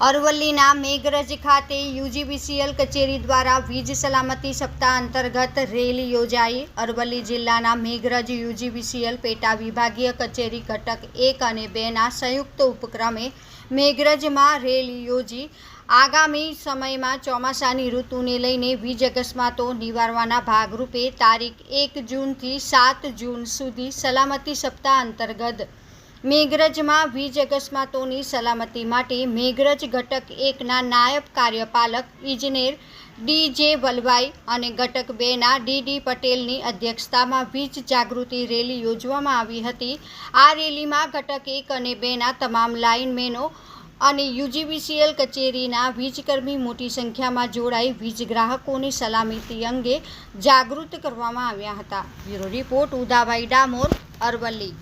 અરવલ્લીના મેઘરજ ખાતે યુજીબીસીએલ કચેરી દ્વારા વીજ સલામતી સપ્તાહ અંતર્ગત રેલી યોજાઈ. અરવલ્લી જિલ્લાના મેઘરજ યુજીબીસીએલ પેટા વિભાગીય કચેરી ઘટક એક અને બેના સંયુક્ત ઉપક્રમે મેઘરજમાં રેલી યોજી. આગામી સમયમાં ચોમાસાની ઋતુને લઈને વીજ અકસ્માતો નિવારવાના ભાગરૂપે તારીખ એક જૂનથી સાત જૂન સુધી સલામતી સપ્તાહ અંતર્ગત મેઘરજમાં વીજ અકસ્માતોની સલામતી માટે મેઘરજ ઘટક એકના નાયબ કાર્યપાલક ઇજનેર ડી જે વલભાઈ અને ઘટક બેના ડી ડી પટેલની અધ્યક્ષતામાં વીજ જાગૃતિ રેલી યોજવામાં આવી હતી. આ રેલીમાં ઘટક એક અને બેના તમામ લાઇનમેનો અને યુજીવીસીએલ કચેરીના વીજકર્મી મોટી સંખ્યામાં જોડાઈ વીજ ગ્રાહકોની સલામતી અંગે જાગૃત કરવામાં આવ્યા હતા. Bureau report Udabhai Damor Aravalli.